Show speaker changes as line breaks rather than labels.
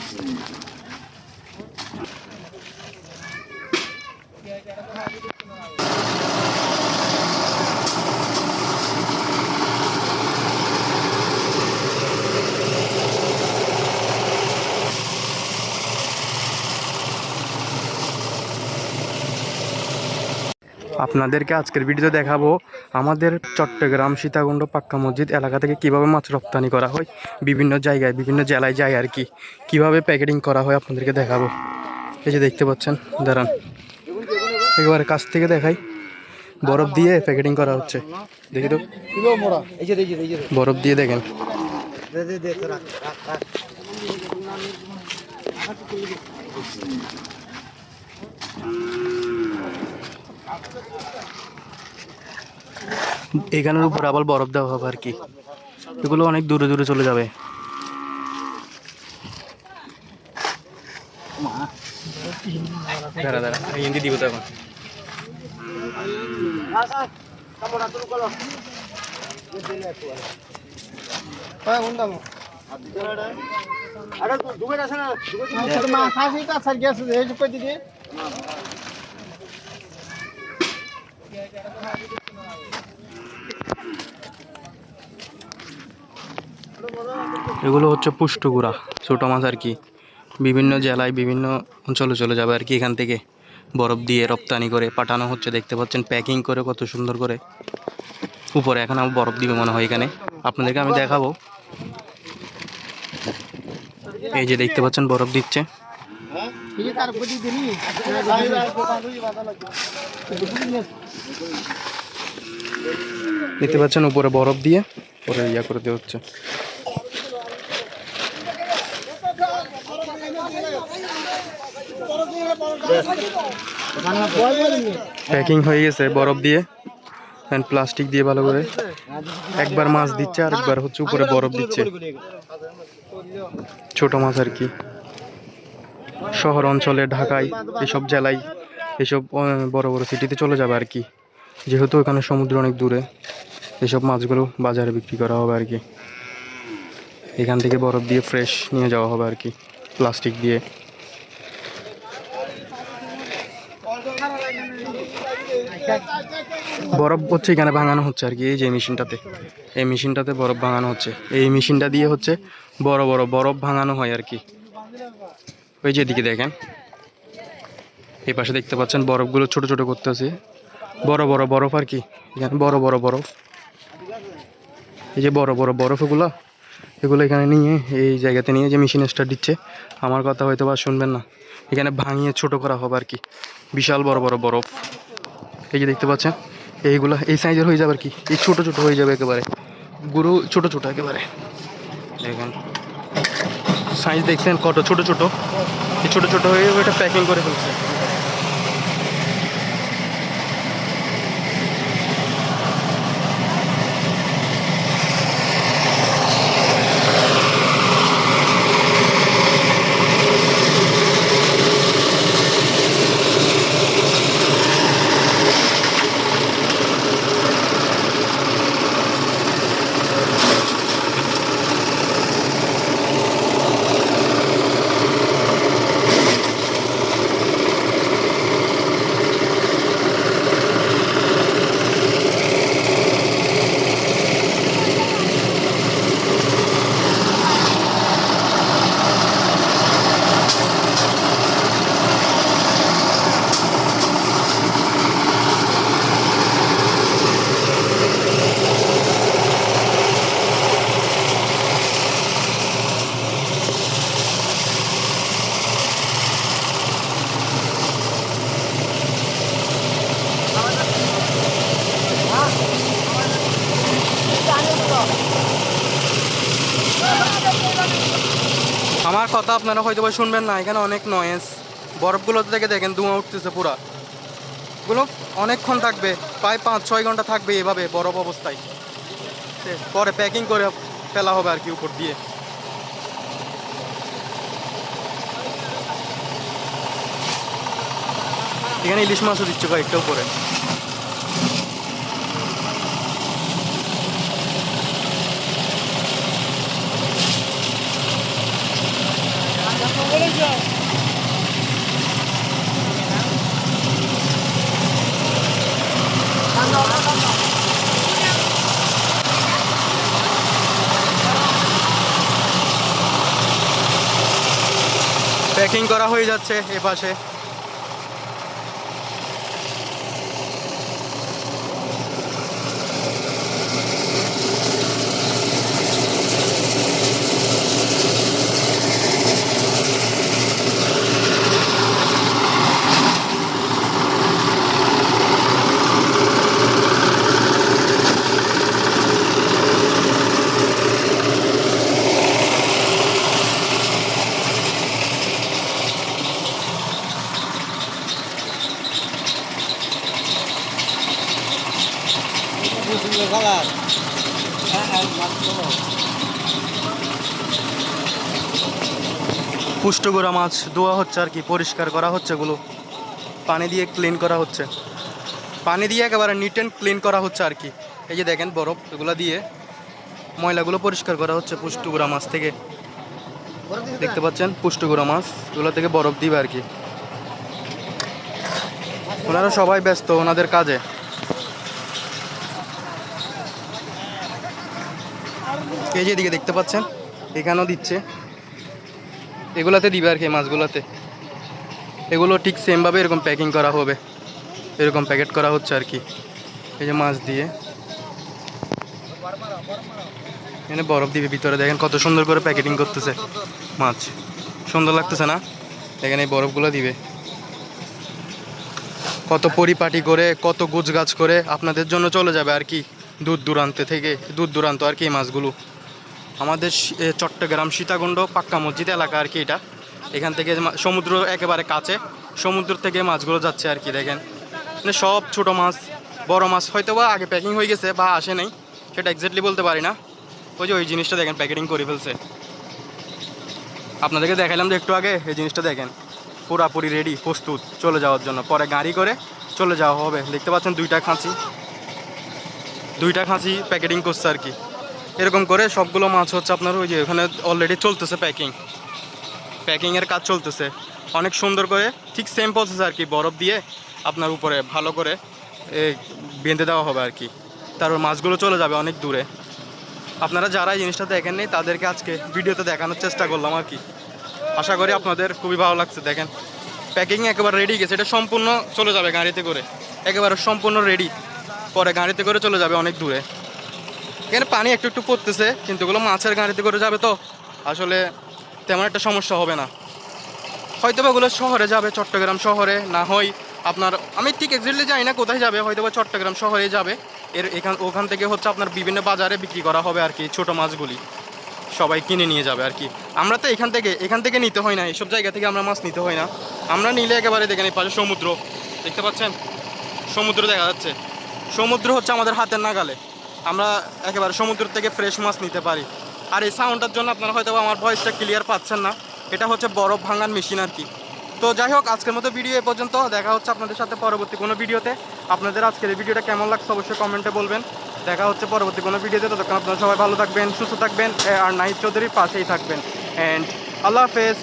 是。আপনাদেরকে আজকের ভিডিওতে দেখাবো আমাদের চট্টগ্রাম সীতাকুণ্ড পাক্কা মসজিদ এলাকা থেকে কীভাবে মাছ রপ্তানি করা হয়, বিভিন্ন জায়গায়, বিভিন্ন জেলায় যায় আর কি। কীভাবে প্যাকেটিং করা হয় আপনাদেরকে দেখাবো। এই যে দেখতে পাচ্ছেন, দাঁড়ান। একেবারে কাছ থেকে দেখাই। বরফ দিয়ে প্যাকেটিং করা হচ্ছে। দেখি তো। বরফ দিয়ে দেখেন। এখানের উপর আবার বরফ দেওয়া হবে আর কি। এগুলো অনেক দূরে দূরে চলে যাবে। দাঁড়া এখন। এগুলো হচ্ছে পুষ্টগুড়া, ছোটো মাছ আর কি। বিভিন্ন জেলায় বিভিন্ন অঞ্চলে চলে যাবে আর কি এখান থেকে। বরফ দিয়ে রপ্তানি করে পাঠানো হচ্ছে, দেখতে পাচ্ছেন, প্যাকিং করে কত সুন্দর করে। উপরে এখন আমার বরফ দিবে মনে হয় এখানে। আপনাদেরকে আমি দেখাবো। এই যে দেখতে পাচ্ছেন, বরফ দিচ্ছে। দেখতে পাচ্ছেন উপরে বরফ দিয়ে পরে ইয়া করে দেওয়া হচ্ছে। প্যাকিং হয়ে গেছে বরফ দিয়ে অ্যান্ড প্লাস্টিক দিয়ে ভালো করে। একবার মাছ দিচ্ছে আর একবার হচ্ছে উপরে বরফ দিচ্ছে। ছোট মাছ আর কি। শহর অঞ্চলে, ঢাকায়, এসব জেলায়, এসব বড় বড় সিটিতে চলে যাবে আর কি। যেহেতু এখানে সমুদ্র অনেক দূরে, এসব মাছগুলো বাজারে বিক্রি করা হবে আর কি। এখান থেকে বরফ দিয়ে ফ্রেশ নিয়ে যাওয়া হবে আর কি প্লাস্টিক দিয়ে। বরফ হচ্ছে এখানে ভাঙানো হচ্ছে আর কি, এই যে মেশিনটাতে। এই মেশিনটাতে বরফ ভাঙানো হচ্ছে। এই মেশিনটা দিয়ে হচ্ছে বড় বড় বরফ ভাঙানো হয় আর কি। ওই যে এদিকে দেখেন। এই পাশে দেখতে পাচ্ছেন বরফগুলো ছোট ছোট করতেছে। বড় বড় বরফ আর কি, এখানে বড় বড় বরফ। এই যে বড় বড় বরফ এগুলো এগুলো এখানে নিয়ে, এই জায়গাতে নিয়ে যে মেশিন স্টার্ট দিচ্ছে, আমার কথা হয়তো বা শুনবেন না। এখানে ভাঙিয়ে ছোট করা হবে আর কি। বিশাল বড় বড় বরফ। এই যে দেখতে পাচ্ছেন এইগুলো এই সাইজের হয়ে যাবে আর কি। এই ছোটো ছোটো হয়ে যাবে একেবারে। গুরু ছোটো ছোটো একেবারে। দেখুন। সাইজ দেখছেন কত? ছোটো ছোটো। এই ছোটো ছোটো হয়ে এটা প্যাকিং করে ফেলছে। আমার কথা আপনারা হয়তো বা শুনবেন না, এখানে অনেক নয়েজ বরফগুলো থেকে দেখেন, ধোঁয়া উঠতেছে পুরা। এগুলো অনেকক্ষণ থাকবে, প্রায় পাঁচ, ছয় ঘণ্টা থাকবে এভাবে বরফ অবস্থায়। পরে প্যাকিং করে ফেলা হবে আর কি উপর দিয়ে। এখানে ইলিশ মাছও দিচ্ছে কয়েকটা উপরে। প্যাকিং করা হয়ে যাচ্ছে এ পাশে
কালার
পুষ্টগোড়া মাছ ধোয়া হচ্ছে আর কি, পরিষ্কার করা হচ্ছে এগুলো পানি দিয়ে ক্লিন করা হচ্ছে। পানি দিয়ে একেবারে নিট অ্যান্ড ক্লিন করা হচ্ছে আর কি। এই যে দেখেন বরফ, এগুলো দিয়ে ময়লাগুলো পরিষ্কার করা হচ্ছে পুষ্টগুড়া মাছ থেকে। দেখতে পাচ্ছেন পুষ্টগুড়া মাছ, এগুলো থেকে বরফ দিবে আর কি। ওনারা সবাই ব্যস্ত ওনাদের কাজে। এই যে এদিকে দেখতে পাচ্ছেন, এখানেও দিচ্ছে। এগুলাতে দিবে আর কি মাছগুলোতে। এগুলো ঠিক সেমভাবে এরকম প্যাকিং করা হবে। এরকম প্যাকেট করা হচ্ছে আর কি। এই যে মাছ দিয়ে। এখানে বরফ দিবে ভিতরে, দেখেন কত সুন্দর করে প্যাকেটিং করতেছে মাছ। সুন্দর লাগতেছে না? এখানে এই বরফগুলো দিবে। কত পরিপাটি করে, কত গুছগাছ করে আপনাদের জন্য চলে যাবে আর কি। দূর দূরান্তে থেকে দূর দূরান্ত আর কি এই মাছগুলো। আমাদের চট্টগ্রাম সীতাকুণ্ড, পাক্কা মসজিদ এলাকা আর কি এটা। এখান থেকে সমুদ্র একেবারে কাছে, সমুদ্র থেকে মাছগুলো যাচ্ছে আর কি, দেখেন। মানে সব ছোট মাছ, বড় মাছ হয়তো বা আগে প্যাকিং হয়ে গেছে বা আসে নাই, সেটা এক্স্যাক্টলি বলতে পারি না। ওই যে ওই জিনিসটা দেখেন প্যাকেটিং করে ফেলছে। আপনাদেরকে দেখালাম যে একটু আগে, এই জিনিসটা দেখেন। পুরাপুরি রেডি প্রস্তুত, চলে যাওয়ার জন্য। পরে গাড়ি করে চলে যাওয়া হবে। দেখতে পাচ্ছেন দুইটা খাঁচি। দুইটা খাঁচি প্যাকেটিং করছে আর কি। এরকম করে সবগুলো মাছ হচ্ছে আপনার ওই যে ওখানে অলরেডি চলতেছে প্যাকিং প্যাকিংয়ের কাজ চলতেছে। অনেক সুন্দর করে ঠিক সেম প্রসেস আর কি, বরফ দিয়ে আপনার উপরে ভালো করে বেঁধে দেওয়া হবে আর কি। তারপর মাছগুলো চলে যাবে অনেক দূরে। আপনারা যারা এই জিনিসটা দেখেননি তাদেরকে আজকে ভিডিওতে দেখানোর চেষ্টা করলাম আর কি। আশা করি আপনাদের খুবই ভালো লাগছে, দেখেন। প্যাকিং একেবারে রেডি গেছে, এটা সম্পূর্ণ চলে যাবে গাড়িতে করে। একেবারে সম্পূর্ণ রেডি পরে গাড়িতে করে চলে যাবে অনেক দূরে। এখানে পানি একটু একটু পড়তেছে, কিন্তু ওগুলো মাছের গাড়িতে করে যাবে তো। আসলে তেমন একটা সমস্যা হবে না। হয়তো বা ওগুলো শহরে যাবে, চট্টগ্রাম শহরে। না হয় আপনার, আমি ঠিক এক্সাক্টলি জানি না কোথায় যাবে হয়তো বা চট্টগ্রাম শহরে যাবে। এর এখান, ওখান থেকে হচ্ছে আপনার বিভিন্ন বাজারে বিক্রি করা হবে আর কি, ছোটো মাছগুলি। সবাই কিনে নিয়ে যাবে আর কি। আমরা তো এখান থেকে এখান থেকে নিতে হয় না এইসব জায়গা থেকে আমরা মাছ নিতে হয় না। আমরা নিলে একেবারে দেখেন এই পাশে সমুদ্র, দেখতে পাচ্ছেন? সমুদ্র দেখা যাচ্ছে। সমুদ্র হচ্ছে আমাদের হাতের নাগালে। আমরা একেবারে সমুদ্র থেকে ফ্রেশ মাছ নিতে পারি। আর এই সাউন্ডটার জন্য আপনারা হয়তো আমার ভয়েসটা ক্লিয়ার পাচ্ছেন না। এটা হচ্ছে বরফ ভাঙার মেশিন আর কি। তো যাই হোক, আজকের মতো ভিডিও এ পর্যন্ত। দেখা হচ্ছে আপনাদের সাথে পরবর্তী কোনো ভিডিওতে আপনাদের আজকের এই ভিডিওটা কেমন লাগছে অবশ্যই কমেন্টে বলবেন। দেখা হচ্ছে পরবর্তী কোনো ভিডিওতে ততক্ষণ আপনারা সবাই ভালো থাকবেন, সুস্থ থাকবেন আর নাহিদ চৌধুরীর পাশেই থাকবেন। অ্যান্ড আল্লাহ হাফেজ।